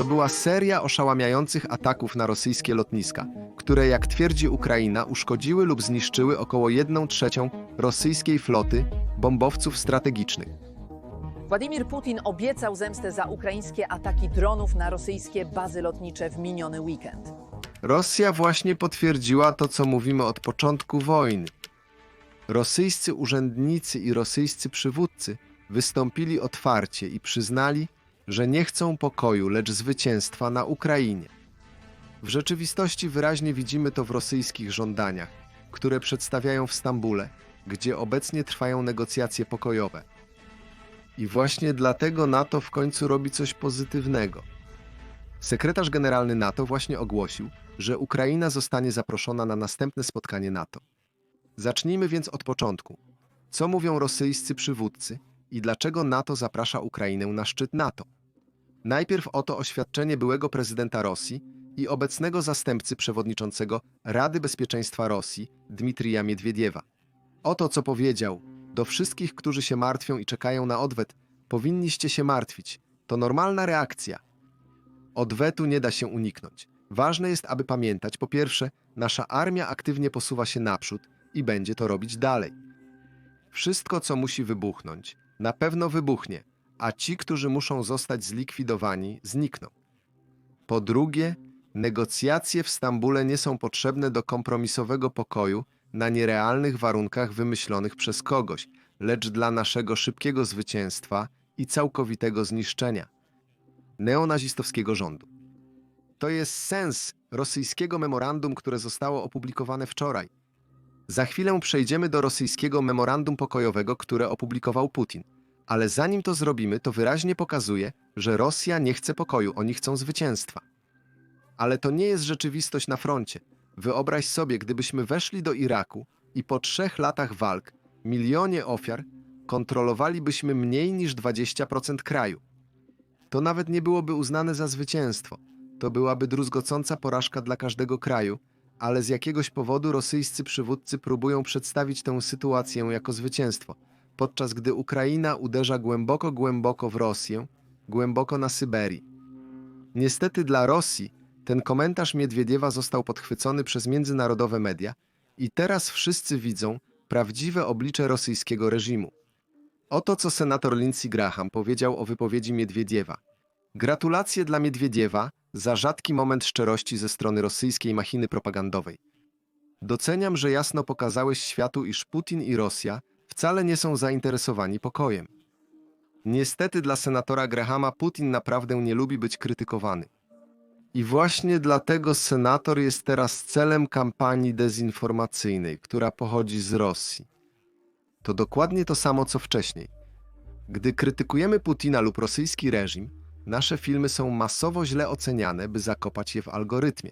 To była seria oszałamiających ataków na rosyjskie lotniska, które, jak twierdzi Ukraina, uszkodziły lub zniszczyły około 1 trzecią rosyjskiej floty bombowców strategicznych. Władimir Putin obiecał zemstę za ukraińskie ataki dronów na rosyjskie bazy lotnicze w miniony weekend. Rosja właśnie potwierdziła to, co mówimy od początku wojny. Rosyjscy urzędnicy i rosyjscy przywódcy wystąpili otwarcie i przyznali, że nie chcą pokoju, lecz zwycięstwa na Ukrainie. W rzeczywistości wyraźnie widzimy to w rosyjskich żądaniach, które przedstawiają w Stambule, gdzie obecnie trwają negocjacje pokojowe. I właśnie dlatego NATO w końcu robi coś pozytywnego. Sekretarz generalny NATO właśnie ogłosił, że Ukraina zostanie zaproszona na następne spotkanie NATO. Zacznijmy więc od początku. Co mówią rosyjscy przywódcy i dlaczego NATO zaprasza Ukrainę na szczyt NATO? Najpierw oto oświadczenie byłego prezydenta Rosji i obecnego zastępcy przewodniczącego Rady Bezpieczeństwa Rosji Dmitrija Miedwiediewa. Oto co powiedział: Do wszystkich, którzy się martwią i czekają na odwet, powinniście się martwić. To normalna reakcja. Odwetu nie da się uniknąć. Ważne jest, aby pamiętać, po pierwsze, nasza armia aktywnie posuwa się naprzód i będzie to robić dalej. Wszystko, co musi wybuchnąć, na pewno wybuchnie, a ci, którzy muszą zostać zlikwidowani, znikną. Po drugie, negocjacje w Stambule nie są potrzebne do kompromisowego pokoju na nierealnych warunkach wymyślonych przez kogoś, lecz dla naszego szybkiego zwycięstwa i całkowitego zniszczenia neonazistowskiego rządu. To jest sens rosyjskiego memorandum, które zostało opublikowane wczoraj. Za chwilę przejdziemy do rosyjskiego memorandum pokojowego, które opublikował Putin. Ale zanim to zrobimy, to wyraźnie pokazuje, że Rosja nie chce pokoju, oni chcą zwycięstwa. Ale to nie jest rzeczywistość na froncie. Wyobraź sobie, gdybyśmy weszli do Iraku i po trzech latach walk, milionie ofiar, kontrolowalibyśmy mniej niż 20% kraju. To nawet nie byłoby uznane za zwycięstwo. To byłaby druzgocąca porażka dla każdego kraju, ale z jakiegoś powodu rosyjscy przywódcy próbują przedstawić tę sytuację jako zwycięstwo, podczas gdy Ukraina uderza głęboko, głęboko w Rosję, głęboko na Syberii. Niestety dla Rosji ten komentarz Miedwiediewa został podchwycony przez międzynarodowe media i teraz wszyscy widzą prawdziwe oblicze rosyjskiego reżimu. Oto co senator Lindsey Graham powiedział o wypowiedzi Miedwiediewa. Gratulacje dla Miedwiediewa za rzadki moment szczerości ze strony rosyjskiej machiny propagandowej. Doceniam, że jasno pokazałeś światu, iż Putin i Rosja wcale nie są zainteresowani pokojem. Niestety dla senatora Grahama Putin naprawdę nie lubi być krytykowany. I właśnie dlatego senator jest teraz celem kampanii dezinformacyjnej, która pochodzi z Rosji. To dokładnie to samo co wcześniej. Gdy krytykujemy Putina lub rosyjski reżim, nasze filmy są masowo źle oceniane, by zakopać je w algorytmie.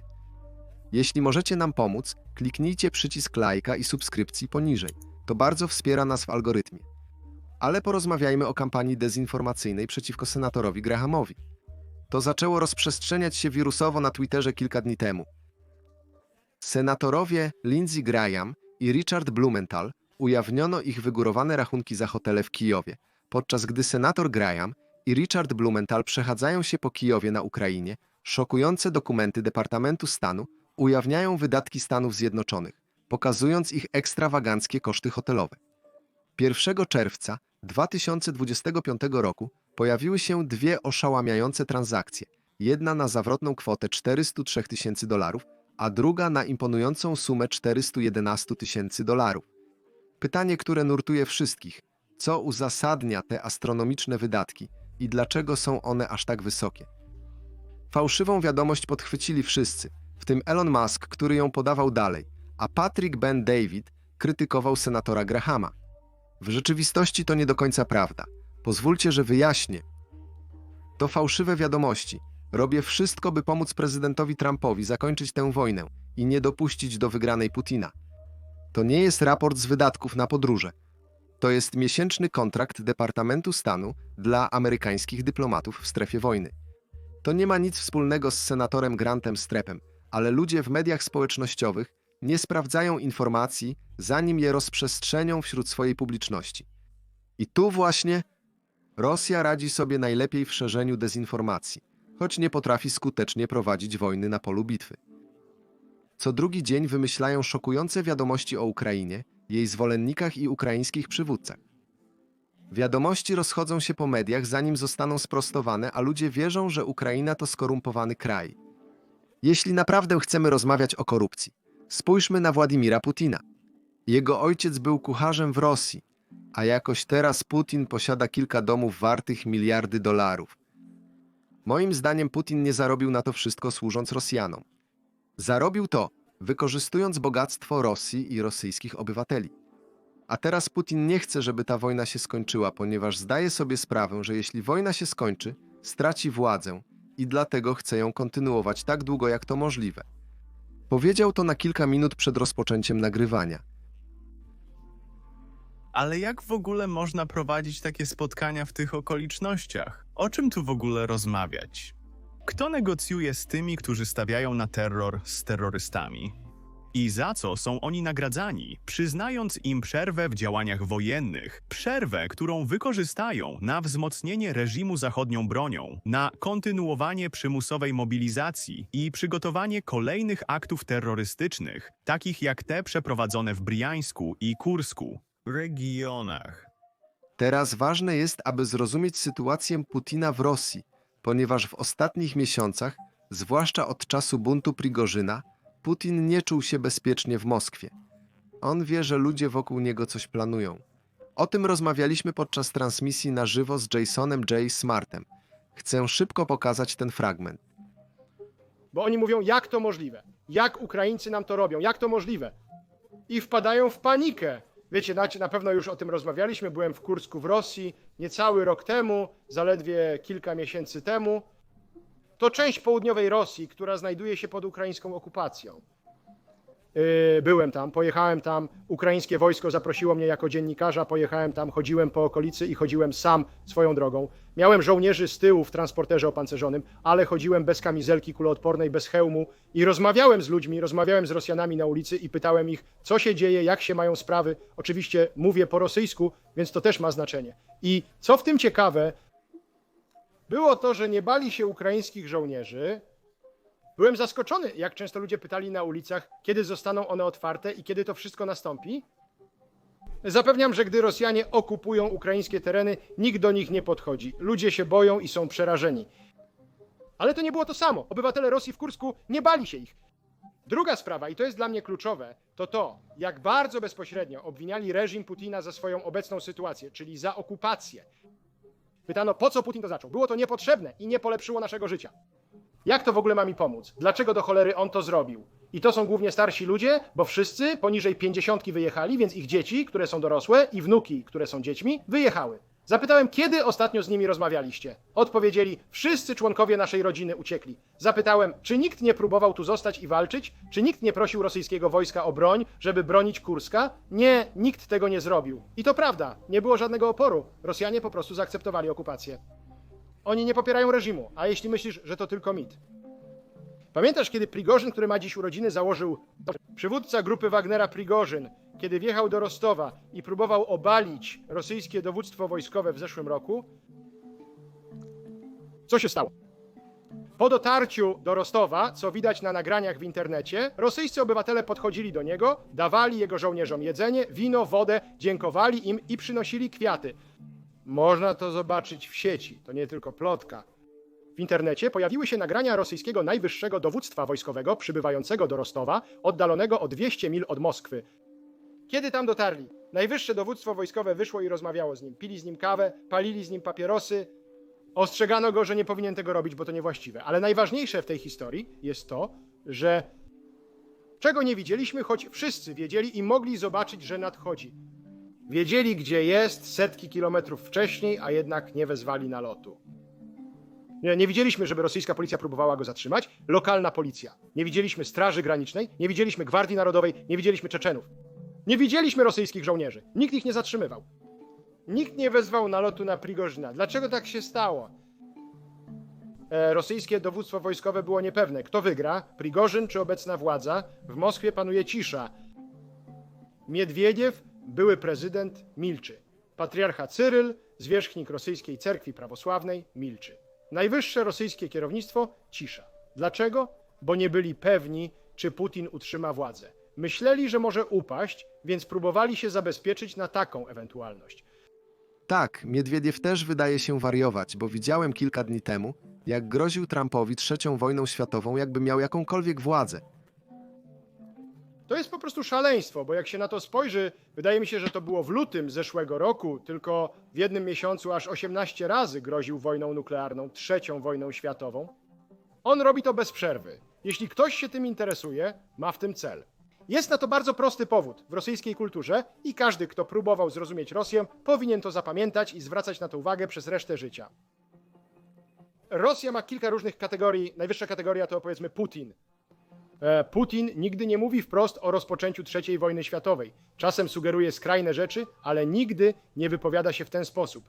Jeśli możecie nam pomóc, kliknijcie przycisk lajka i subskrypcji poniżej. To bardzo wspiera nas w algorytmie. Ale porozmawiajmy o kampanii dezinformacyjnej przeciwko senatorowi Grahamowi. To zaczęło rozprzestrzeniać się wirusowo na Twitterze kilka dni temu. Senatorowie Lindsey Graham i Richard Blumenthal ujawniono ich wygórowane rachunki za hotele w Kijowie, podczas gdy senator Graham i Richard Blumenthal przechadzają się po Kijowie na Ukrainie, szokujące dokumenty Departamentu Stanu ujawniają wydatki Stanów Zjednoczonych, pokazując ich ekstrawaganckie koszty hotelowe. 1 czerwca 2025 roku pojawiły się dwie oszałamiające transakcje. Jedna na zawrotną kwotę 403 tysięcy dolarów, a druga na imponującą sumę 411 tysięcy dolarów. Pytanie, które nurtuje wszystkich: co uzasadnia te astronomiczne wydatki i dlaczego są one aż tak wysokie? Fałszywą wiadomość podchwycili wszyscy, w tym Elon Musk, który ją podawał dalej, a Patrick Ben David krytykował senatora Grahama. W rzeczywistości to nie do końca prawda. Pozwólcie, że wyjaśnię. To fałszywe wiadomości. Robię wszystko, by pomóc prezydentowi Trumpowi zakończyć tę wojnę i nie dopuścić do wygranej Putina. To nie jest raport z wydatków na podróże. To jest miesięczny kontrakt Departamentu Stanu dla amerykańskich dyplomatów w strefie wojny. To nie ma nic wspólnego z senatorem Grantem Strepem, ale ludzie w mediach społecznościowych nie sprawdzają informacji, zanim je rozprzestrzenią wśród swojej publiczności. I tu właśnie Rosja radzi sobie najlepiej w szerzeniu dezinformacji. choć nie potrafi skutecznie prowadzić wojny na polu bitwy. Co drugi dzień wymyślają szokujące wiadomości o Ukrainie, jej zwolennikach i ukraińskich przywódcach. Wiadomości rozchodzą się po mediach, zanim zostaną sprostowane, a ludzie wierzą, że Ukraina to skorumpowany kraj. Jeśli naprawdę chcemy rozmawiać o korupcji, spójrzmy na Władimira Putina. Jego ojciec był kucharzem w Rosji, a jakoś teraz Putin posiada kilka domów wartych miliardy dolarów. Moim zdaniem Putin nie zarobił na to wszystko służąc Rosjanom. Zarobił to, wykorzystując bogactwo Rosji i rosyjskich obywateli. A teraz Putin nie chce, żeby ta wojna się skończyła, ponieważ zdaje sobie sprawę, że jeśli wojna się skończy, straci władzę i dlatego chce ją kontynuować tak długo, jak to możliwe. Powiedział to na kilka minut przed rozpoczęciem nagrywania. Ale jak w ogóle można prowadzić takie spotkania w tych okolicznościach? O czym tu w ogóle rozmawiać? Kto negocjuje z tymi, którzy stawiają na terror z terrorystami? I za co są oni nagradzani, przyznając im przerwę w działaniach wojennych, przerwę, którą wykorzystają na wzmocnienie reżimu zachodnią bronią, na kontynuowanie przymusowej mobilizacji i przygotowanie kolejnych aktów terrorystycznych, takich jak te przeprowadzone w Briańsku i Kursku, regionach. Teraz ważne jest, aby zrozumieć sytuację Putina w Rosji, ponieważ w ostatnich miesiącach, zwłaszcza od czasu buntu Prigorzyna, Putin nie czuł się bezpiecznie w Moskwie. On wie, że ludzie wokół niego coś planują. O tym rozmawialiśmy podczas transmisji na żywo z Jasonem J. Smartem. Chcę szybko pokazać ten fragment. Bo oni mówią, jak to możliwe? Jak Ukraińcy nam to robią? Jak to możliwe? I wpadają w panikę. Wiecie, na, pewno już o tym rozmawialiśmy. Byłem w Kursku w Rosji niecały rok temu, zaledwie kilka miesięcy temu. To część południowej Rosji, która znajduje się pod ukraińską okupacją. Yy, Byłem tam, pojechałem tam, ukraińskie wojsko zaprosiło mnie jako dziennikarza, pojechałem tam, chodziłem po okolicy i chodziłem sam swoją drogą. Miałem żołnierzy z tyłu w transporterze opancerzonym, ale chodziłem bez kamizelki kuloodpornej, bez hełmu i rozmawiałem z ludźmi, rozmawiałem z Rosjanami na ulicy i pytałem ich, co się dzieje, jak się mają sprawy. Oczywiście mówię po rosyjsku, więc to też ma znaczenie. I co w tym ciekawe, było to, że nie bali się ukraińskich żołnierzy, Byłem zaskoczony, jak często ludzie pytali na ulicach, kiedy zostaną one otwarte i kiedy to wszystko nastąpi. Zapewniam, że gdy Rosjanie okupują ukraińskie tereny, nikt do nich nie podchodzi. Ludzie się boją i są przerażeni. Ale to nie było to samo. Obywatele Rosji w Kursku nie bali się ich. Druga sprawa, i to jest dla mnie kluczowe, to to, jak bardzo bezpośrednio obwiniali reżim Putina za swoją obecną sytuację, czyli za okupację. Pytano, po co Putin to zaczął? Było to niepotrzebne i nie polepszyło naszego życia. Jak to w ogóle ma mi pomóc? Dlaczego do cholery on to zrobił? I to są głównie starsi ludzie, bo wszyscy poniżej pięćdziesiątki wyjechali, więc ich dzieci, które są dorosłe, i wnuki, które są dziećmi, wyjechały. Zapytałem, kiedy ostatnio z nimi rozmawialiście. Odpowiedzieli, wszyscy członkowie naszej rodziny uciekli. Zapytałem, czy nikt nie próbował tu zostać i walczyć? Czy nikt nie prosił rosyjskiego wojska o broń, żeby bronić Kurska? Nie, nikt tego nie zrobił. I to prawda, nie było żadnego oporu. Rosjanie po prostu zaakceptowali okupację. Oni nie popierają reżimu, a jeśli myślisz, że to tylko mit. Pamiętasz, kiedy Prigorzyn, który ma dziś urodziny, założył przywódca grupy Wagnera Prigorzyn, kiedy wjechał do Rostowa i próbował obalić rosyjskie dowództwo wojskowe w zeszłym roku? Co się stało? Po dotarciu do Rostowa, co widać na nagraniach w internecie, rosyjscy obywatele podchodzili do niego, dawali jego żołnierzom jedzenie, wino, wodę, dziękowali im i przynosili kwiaty. Można to zobaczyć w sieci, to nie tylko plotka. W internecie pojawiły się nagrania rosyjskiego najwyższego dowództwa wojskowego przybywającego do Rostowa, oddalonego o 200 mil od Moskwy. Kiedy tam dotarli? Najwyższe dowództwo wojskowe wyszło i rozmawiało z nim. Pili z nim kawę, palili z nim papierosy. Ostrzegano go, że nie powinien tego robić, bo to niewłaściwe. Ale najważniejsze w tej historii jest to, że czego nie widzieliśmy, choć wszyscy wiedzieli i mogli zobaczyć, że nadchodzi. Wiedzieli, gdzie jest setki kilometrów wcześniej, a jednak nie wezwali nalotu. Nie, nie widzieliśmy, żeby rosyjska policja próbowała go zatrzymać. Lokalna policja. Nie widzieliśmy Straży Granicznej, nie widzieliśmy Gwardii Narodowej, nie widzieliśmy Czeczenów. Nie widzieliśmy rosyjskich żołnierzy. Nikt ich nie zatrzymywał. Nikt nie wezwał nalotu na Prigorzyna. Dlaczego tak się stało? E, rosyjskie dowództwo wojskowe było niepewne. Kto wygra? Prigorzyn czy obecna władza? W Moskwie panuje cisza. Miedwiediew, były prezydent, milczy. Patriarcha Cyryl, zwierzchnik rosyjskiej cerkwi prawosławnej, milczy. Najwyższe rosyjskie kierownictwo cisza. Dlaczego? Bo nie byli pewni, czy Putin utrzyma władzę. Myśleli, że może upaść, więc próbowali się zabezpieczyć na taką ewentualność. Tak, Miedwiediew też wydaje się wariować, bo widziałem kilka dni temu, jak groził Trumpowi trzecią wojną światową, jakby miał jakąkolwiek władzę. To jest po prostu szaleństwo, bo jak się na to spojrzy, wydaje mi się, że to było w lutym zeszłego roku, tylko w jednym miesiącu aż 18 razy groził wojną nuklearną, trzecią wojną światową. On robi to bez przerwy. Jeśli ktoś się tym interesuje, ma w tym cel. Jest na to bardzo prosty powód w rosyjskiej kulturze i każdy, kto próbował zrozumieć Rosję, powinien to zapamiętać i zwracać na to uwagę przez resztę życia. Rosja ma kilka różnych kategorii. Najwyższa kategoria to powiedzmy Putin. E, Putin nigdy nie mówi wprost o rozpoczęciu III wojny światowej. Czasem sugeruje skrajne rzeczy, ale nigdy nie wypowiada się w ten sposób.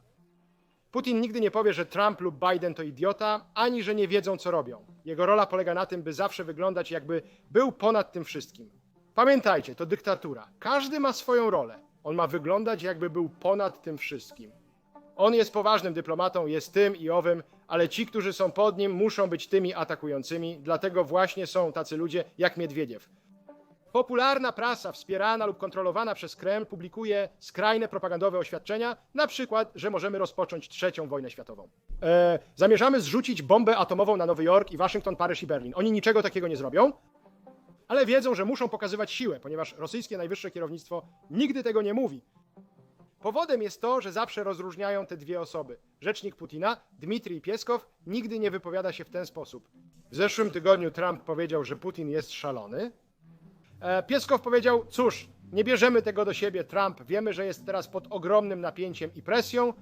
Putin nigdy nie powie, że Trump lub Biden to idiota, ani że nie wiedzą, co robią. Jego rola polega na tym, by zawsze wyglądać, jakby był ponad tym wszystkim. Pamiętajcie, to dyktatura. Każdy ma swoją rolę. On ma wyglądać, jakby był ponad tym wszystkim. On jest poważnym dyplomatą, jest tym i owym, ale ci, którzy są pod nim, muszą być tymi atakującymi, dlatego właśnie są tacy ludzie jak Miedwiediew. Popularna prasa wspierana lub kontrolowana przez Kreml publikuje skrajne propagandowe oświadczenia, na przykład, że możemy rozpocząć trzecią wojnę światową. E, zamierzamy zrzucić bombę atomową na Nowy Jork i Waszyngton, Paryż i Berlin. Oni niczego takiego nie zrobią, ale wiedzą, że muszą pokazywać siłę, ponieważ rosyjskie najwyższe kierownictwo nigdy tego nie mówi. Powodem jest to, że zawsze rozróżniają te dwie osoby. Rzecznik Putina, Dmitrij Pieskow, nigdy nie wypowiada się w ten sposób. W zeszłym tygodniu Trump powiedział, że Putin jest szalony. E, Pieskow powiedział: Cóż, nie bierzemy tego do siebie, Trump. Wiemy, że jest teraz pod ogromnym napięciem i presją.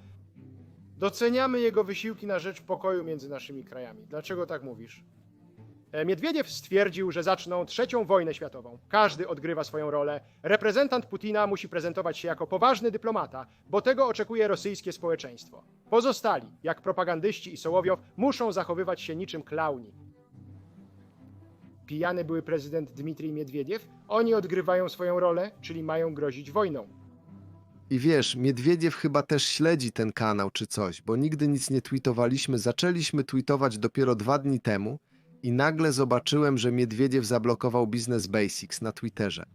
Doceniamy jego wysiłki na rzecz pokoju między naszymi krajami. Dlaczego tak mówisz? E, Miedwiediew stwierdził, że zaczną trzecią wojnę światową. Każdy odgrywa swoją rolę. Reprezentant Putina musi prezentować się jako poważny dyplomata, bo tego oczekuje rosyjskie społeczeństwo. Pozostali, jak propagandyści i Sołowiow, muszą zachowywać się niczym klauni. Pijany były prezydent Dmitrij Miedwiediew. Oni odgrywają swoją rolę, czyli mają grozić wojną. I wiesz, Miedwiediew chyba też śledzi ten kanał czy coś, bo nigdy nic nie tweetowaliśmy. Zaczęliśmy tweetować dopiero dwa dni temu i nagle zobaczyłem, że Miedwiediew zablokował Business Basics na Twitterze.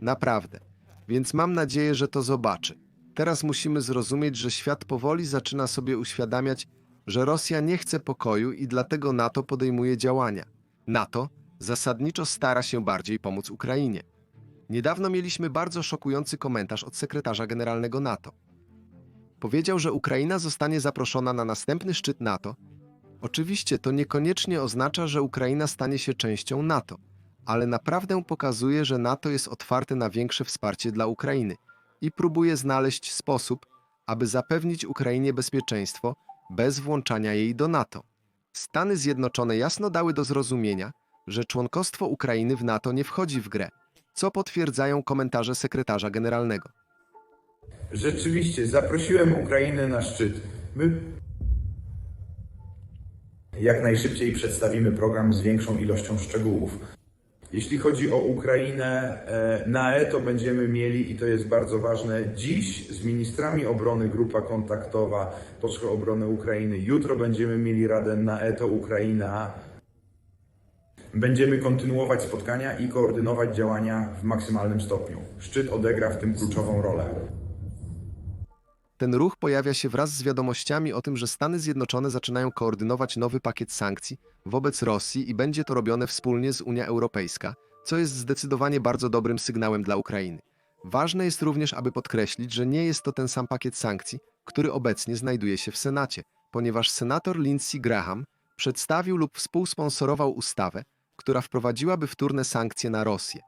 Naprawdę. Więc mam nadzieję, że to zobaczy. Teraz musimy zrozumieć, że świat powoli zaczyna sobie uświadamiać, że Rosja nie chce pokoju i dlatego NATO podejmuje działania. NATO zasadniczo stara się bardziej pomóc Ukrainie. Niedawno mieliśmy bardzo szokujący komentarz od sekretarza generalnego NATO. Powiedział, że Ukraina zostanie zaproszona na następny szczyt NATO. Oczywiście to niekoniecznie oznacza, że Ukraina stanie się częścią NATO, ale naprawdę pokazuje, że NATO jest otwarte na większe wsparcie dla Ukrainy i próbuje znaleźć sposób, aby zapewnić Ukrainie bezpieczeństwo bez włączania jej do NATO. Stany Zjednoczone jasno dały do zrozumienia, że członkostwo Ukrainy w NATO nie wchodzi w grę, co potwierdzają komentarze sekretarza generalnego. Rzeczywiście, zaprosiłem Ukrainę na szczyt. My jak najszybciej przedstawimy program z większą ilością szczegółów. Jeśli chodzi o Ukrainę, e, na ETO będziemy mieli, i to jest bardzo ważne, dziś z ministrami obrony grupa kontaktowa Polskiej Obrony Ukrainy. Jutro będziemy mieli radę na ETO Ukraina. Będziemy kontynuować spotkania i koordynować działania w maksymalnym stopniu. Szczyt odegra w tym kluczową rolę. Ten ruch pojawia się wraz z wiadomościami o tym, że Stany Zjednoczone zaczynają koordynować nowy pakiet sankcji wobec Rosji i będzie to robione wspólnie z Unia Europejska, co jest zdecydowanie bardzo dobrym sygnałem dla Ukrainy. Ważne jest również, aby podkreślić, że nie jest to ten sam pakiet sankcji, który obecnie znajduje się w Senacie, ponieważ senator Lindsey Graham przedstawił lub współsponsorował ustawę, która wprowadziłaby wtórne sankcje na Rosję.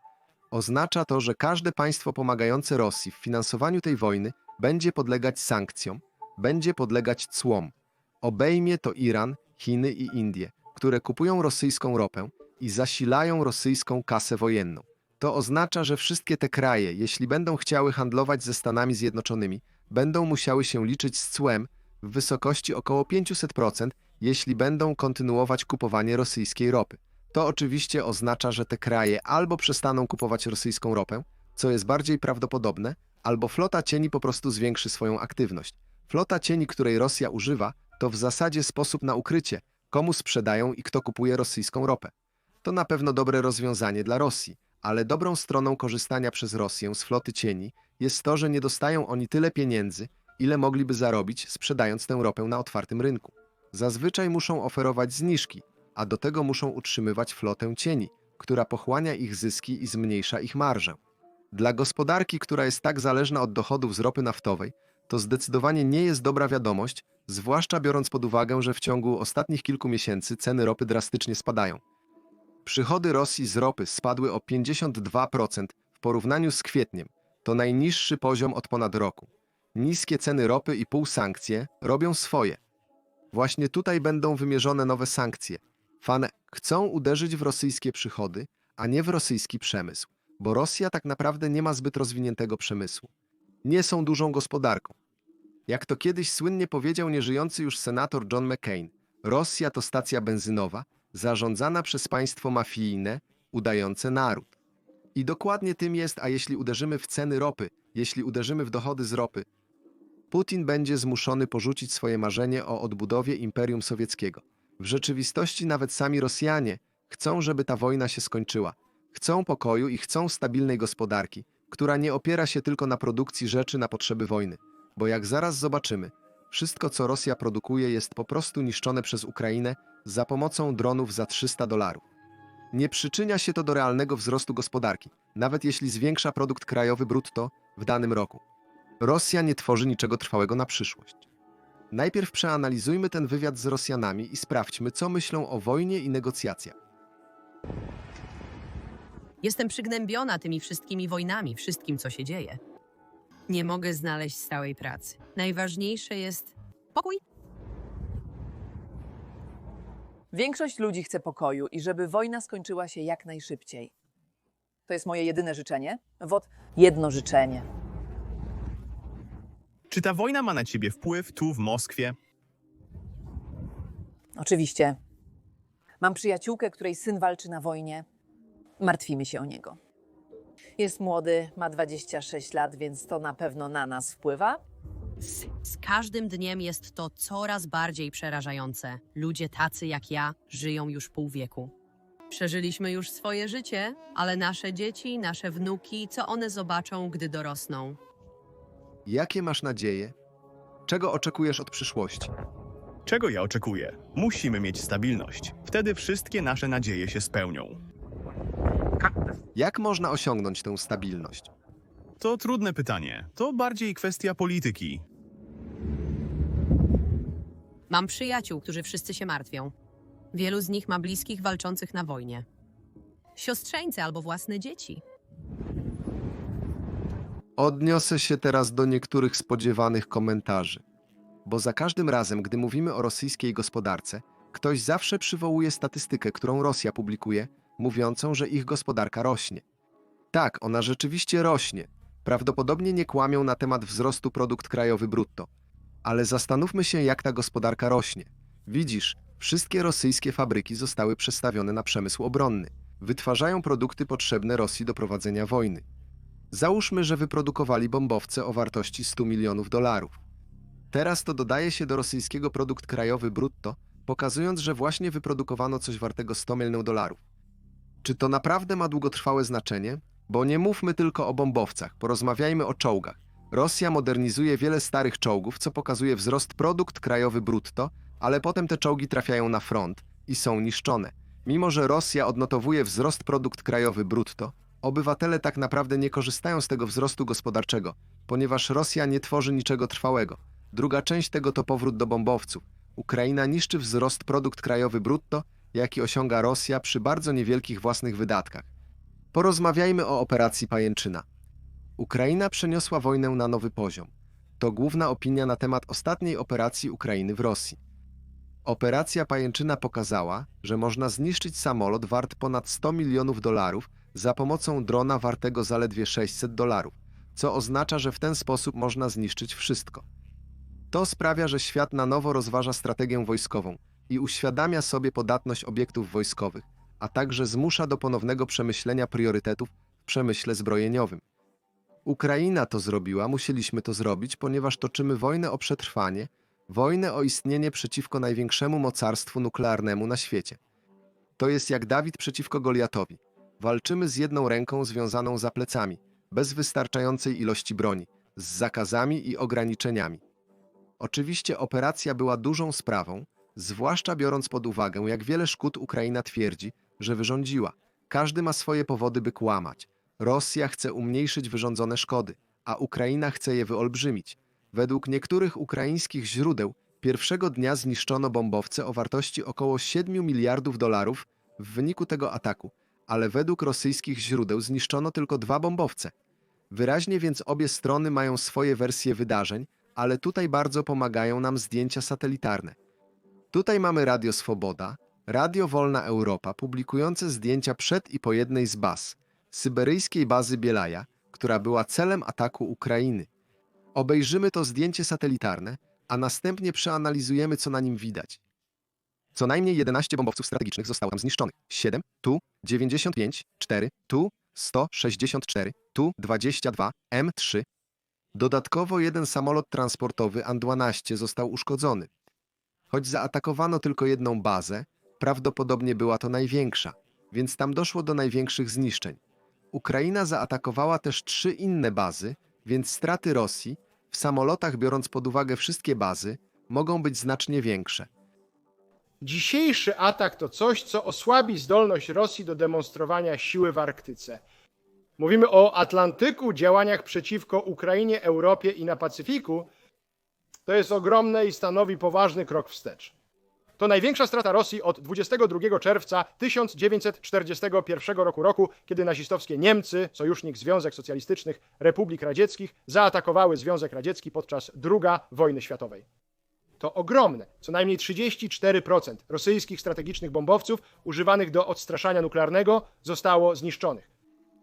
Oznacza to, że każde państwo pomagające Rosji w finansowaniu tej wojny będzie podlegać sankcjom, będzie podlegać cłom. Obejmie to Iran, Chiny i Indie, które kupują rosyjską ropę i zasilają rosyjską kasę wojenną. To oznacza, że wszystkie te kraje, jeśli będą chciały handlować ze Stanami Zjednoczonymi, będą musiały się liczyć z cłem w wysokości około 500%, jeśli będą kontynuować kupowanie rosyjskiej ropy. To oczywiście oznacza, że te kraje albo przestaną kupować rosyjską ropę, co jest bardziej prawdopodobne, albo flota cieni po prostu zwiększy swoją aktywność. Flota cieni, której Rosja używa, To w zasadzie sposób na ukrycie, komu sprzedają i kto kupuje rosyjską ropę. To na pewno dobre rozwiązanie dla Rosji, ale dobrą stroną korzystania przez Rosję z floty cieni jest to, że nie dostają oni tyle pieniędzy, ile mogliby zarobić, sprzedając tę ropę na otwartym rynku. Zazwyczaj muszą oferować zniżki, a do tego muszą utrzymywać flotę cieni, która pochłania ich zyski i zmniejsza ich marżę. Dla gospodarki, która jest tak zależna od dochodów z ropy naftowej, to zdecydowanie nie jest dobra wiadomość, zwłaszcza biorąc pod uwagę, że w ciągu ostatnich kilku miesięcy ceny ropy drastycznie spadają. Przychody Rosji z ropy spadły o 52% w porównaniu z kwietniem. To najniższy poziom od ponad roku. Niskie ceny ropy i półsankcje robią swoje. Właśnie tutaj będą wymierzone nowe sankcje. Fane chcą uderzyć w rosyjskie przychody, a nie w rosyjski przemysł, bo Rosja tak naprawdę nie ma zbyt rozwiniętego przemysłu. Nie są dużą gospodarką. Jak to kiedyś słynnie powiedział nieżyjący już senator John McCain, Rosja to stacja benzynowa, zarządzana przez państwo mafijne, udające naród. I dokładnie tym jest, a jeśli uderzymy w ceny ropy, jeśli uderzymy w dochody z ropy, Putin będzie zmuszony porzucić swoje marzenie o odbudowie Imperium Sowieckiego. W rzeczywistości nawet sami Rosjanie chcą, żeby ta wojna się skończyła. Chcą pokoju i chcą stabilnej gospodarki, która nie opiera się tylko na produkcji rzeczy na potrzeby wojny. Bo jak zaraz zobaczymy, wszystko co Rosja produkuje jest po prostu niszczone przez Ukrainę za pomocą dronów za 300 dolarów. Nie przyczynia się to do realnego wzrostu gospodarki, nawet jeśli zwiększa produkt krajowy brutto w danym roku. Rosja nie tworzy niczego trwałego na przyszłość. Najpierw przeanalizujmy ten wywiad z Rosjanami i sprawdźmy, co myślą o wojnie i negocjacjach. Jestem przygnębiona tymi wszystkimi wojnami, wszystkim, co się dzieje. Nie mogę znaleźć stałej pracy. Najważniejsze jest pokój. Większość ludzi chce pokoju i żeby wojna skończyła się jak najszybciej. To jest moje jedyne życzenie. Wot jedno życzenie. Czy ta wojna ma na ciebie wpływ tu w Moskwie? Oczywiście. Mam przyjaciółkę, której syn walczy na wojnie. Martwimy się o niego. Jest młody, ma 26 lat, więc to na pewno na nas wpływa. Z, każdym dniem jest to coraz bardziej przerażające. Ludzie tacy jak ja żyją już pół wieku. Przeżyliśmy już swoje życie, ale nasze dzieci, nasze wnuki, co one zobaczą, gdy dorosną? Jakie masz nadzieje? Czego oczekujesz od przyszłości? Czego ja oczekuję? Musimy mieć stabilność. Wtedy wszystkie nasze nadzieje się spełnią. Jak można osiągnąć tę stabilność? To trudne pytanie. To bardziej kwestia polityki. Mam przyjaciół, którzy wszyscy się martwią. Wielu z nich ma bliskich walczących na wojnie. Siostrzeńce albo własne dzieci. Odniosę się teraz do niektórych spodziewanych komentarzy. Bo za każdym razem, gdy mówimy o rosyjskiej gospodarce, ktoś zawsze przywołuje statystykę, którą Rosja publikuje, mówiącą, że ich gospodarka rośnie. Tak, ona rzeczywiście rośnie. Prawdopodobnie nie kłamią na temat wzrostu produkt krajowy brutto. Ale zastanówmy się, jak ta gospodarka rośnie. Widzisz, wszystkie rosyjskie fabryki zostały przestawione na przemysł obronny. Wytwarzają produkty potrzebne Rosji do prowadzenia wojny. Załóżmy, że wyprodukowali bombowce o wartości 100 milionów dolarów. Teraz to dodaje się do rosyjskiego produkt krajowy brutto, pokazując, że właśnie wyprodukowano coś wartego 100 milionów dolarów. Czy to naprawdę ma długotrwałe znaczenie? Bo nie mówmy tylko o bombowcach, porozmawiajmy o czołgach. Rosja modernizuje wiele starych czołgów, co pokazuje wzrost produkt krajowy brutto, ale potem te czołgi trafiają na front i są niszczone. Mimo, że Rosja odnotowuje wzrost produkt krajowy brutto, obywatele tak naprawdę nie korzystają z tego wzrostu gospodarczego, ponieważ Rosja nie tworzy niczego trwałego. Druga część tego to powrót do bombowców. Ukraina niszczy wzrost produkt krajowy brutto, jaki osiąga Rosja przy bardzo niewielkich własnych wydatkach. Porozmawiajmy o operacji Pajęczyna. Ukraina przeniosła wojnę na nowy poziom. To główna opinia na temat ostatniej operacji Ukrainy w Rosji. Operacja Pajęczyna pokazała, że można zniszczyć samolot wart ponad 100 milionów dolarów za pomocą drona wartego zaledwie 600 dolarów, co oznacza, że w ten sposób można zniszczyć wszystko. To sprawia, że świat na nowo rozważa strategię wojskową i uświadamia sobie podatność obiektów wojskowych, a także zmusza do ponownego przemyślenia priorytetów w przemyśle zbrojeniowym. Ukraina to zrobiła, musieliśmy to zrobić, ponieważ toczymy wojnę o przetrwanie, Wojnę o istnienie przeciwko największemu mocarstwu nuklearnemu na świecie. To jest jak Dawid przeciwko Goliatowi. Walczymy z jedną ręką związaną za plecami, bez wystarczającej ilości broni, z zakazami i ograniczeniami. Oczywiście operacja była dużą sprawą, zwłaszcza biorąc pod uwagę, jak wiele szkód Ukraina twierdzi, że wyrządziła. Każdy ma swoje powody, by kłamać. Rosja chce umniejszyć wyrządzone szkody, a Ukraina chce je wyolbrzymić. Według niektórych ukraińskich źródeł pierwszego dnia zniszczono bombowce o wartości około 7 miliardów dolarów w wyniku tego ataku, ale według rosyjskich źródeł zniszczono tylko dwa bombowce. Wyraźnie więc obie strony mają swoje wersje wydarzeń, ale tutaj bardzo pomagają nam zdjęcia satelitarne. Tutaj mamy Radio Swoboda, Radio Wolna Europa, publikujące zdjęcia przed i po jednej z baz, syberyjskiej bazy Bielaja, która była celem ataku Ukrainy. Obejrzymy to zdjęcie satelitarne, a następnie przeanalizujemy, co na nim widać. Co najmniej 11 bombowców strategicznych zostało tam zniszczonych. 7, tu 95, 4, tu 164, tu 22, M3. Dodatkowo jeden samolot transportowy An-12 został uszkodzony. Choć zaatakowano tylko jedną bazę, prawdopodobnie była to największa, więc tam doszło do największych zniszczeń. Ukraina zaatakowała też trzy inne bazy, więc straty Rosji, w samolotach biorąc pod uwagę wszystkie bazy, mogą być znacznie większe. Dzisiejszy atak to coś, co osłabi zdolność Rosji do demonstrowania siły w Arktyce. Mówimy o Atlantyku, działaniach przeciwko Ukrainie, Europie i na Pacyfiku. To jest ogromne i stanowi poważny krok wstecz. To największa strata Rosji od 22 czerwca 1941 roku, roku, kiedy nazistowskie Niemcy, sojusznik Związek Socjalistycznych Republik Radzieckich, zaatakowały Związek Radziecki podczas II wojny światowej. To ogromne. Co najmniej 34% rosyjskich strategicznych bombowców używanych do odstraszania nuklearnego zostało zniszczonych.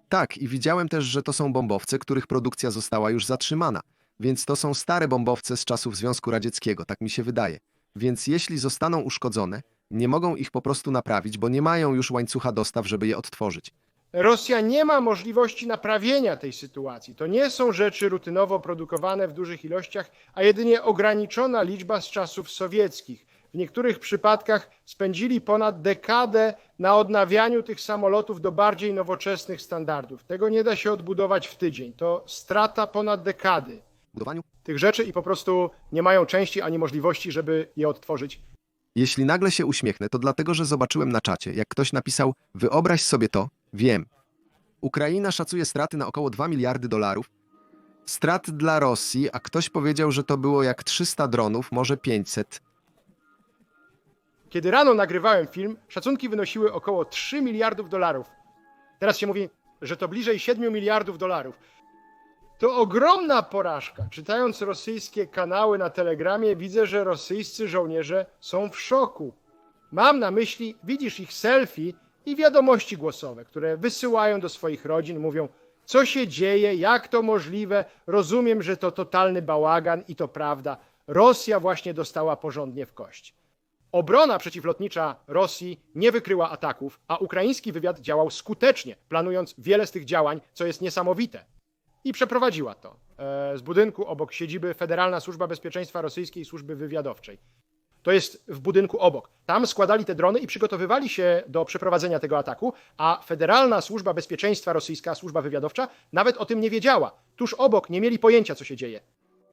Tak, i widziałem też, że to są bombowce, których produkcja została już zatrzymana. Więc to są stare bombowce z czasów Związku Radzieckiego, tak mi się wydaje. Więc jeśli zostaną uszkodzone, nie mogą ich po prostu naprawić, bo nie mają już łańcucha dostaw, żeby je odtworzyć. Rosja nie ma możliwości naprawienia tej sytuacji. To nie są rzeczy rutynowo produkowane w dużych ilościach, a jedynie ograniczona liczba z czasów sowieckich. W niektórych przypadkach spędzili ponad dekadę na odnawianiu tych samolotów do bardziej nowoczesnych standardów. Tego nie da się odbudować w tydzień. To strata ponad dekady budowaniu tych rzeczy i po prostu nie mają części ani możliwości, żeby je odtworzyć. Jeśli nagle się uśmiechnę, to dlatego, że zobaczyłem na czacie, jak ktoś napisał: Wyobraź sobie to, wiem. Ukraina szacuje straty na około 2 miliardy dolarów. Strat dla Rosji, a ktoś powiedział, że to było jak 300 dronów, może 500. Kiedy rano nagrywałem film, szacunki wynosiły około 3 miliardów dolarów. Teraz się mówi, że to bliżej 7 miliardów dolarów. To ogromna porażka. Czytając rosyjskie kanały na Telegramie, widzę, że rosyjscy żołnierze są w szoku. Mam na myśli, widzisz ich selfie i wiadomości głosowe, które wysyłają do swoich rodzin, mówią, co się dzieje, jak to możliwe, rozumiem, że to totalny bałagan i to prawda. Rosja właśnie dostała porządnie w kość. Obrona przeciwlotnicza Rosji nie wykryła ataków, a ukraiński wywiad działał skutecznie, planując wiele z tych działań, co jest niesamowite. I przeprowadziła to e, z budynku obok siedziby Federalna Służba Bezpieczeństwa Rosyjskiej Służby Wywiadowczej. To jest w budynku obok. Tam składali te drony i przygotowywali się do przeprowadzenia tego ataku, a Federalna Służba Bezpieczeństwa Rosyjska, służba wywiadowcza, nawet o tym nie wiedziała. Tuż obok nie mieli pojęcia, co się dzieje.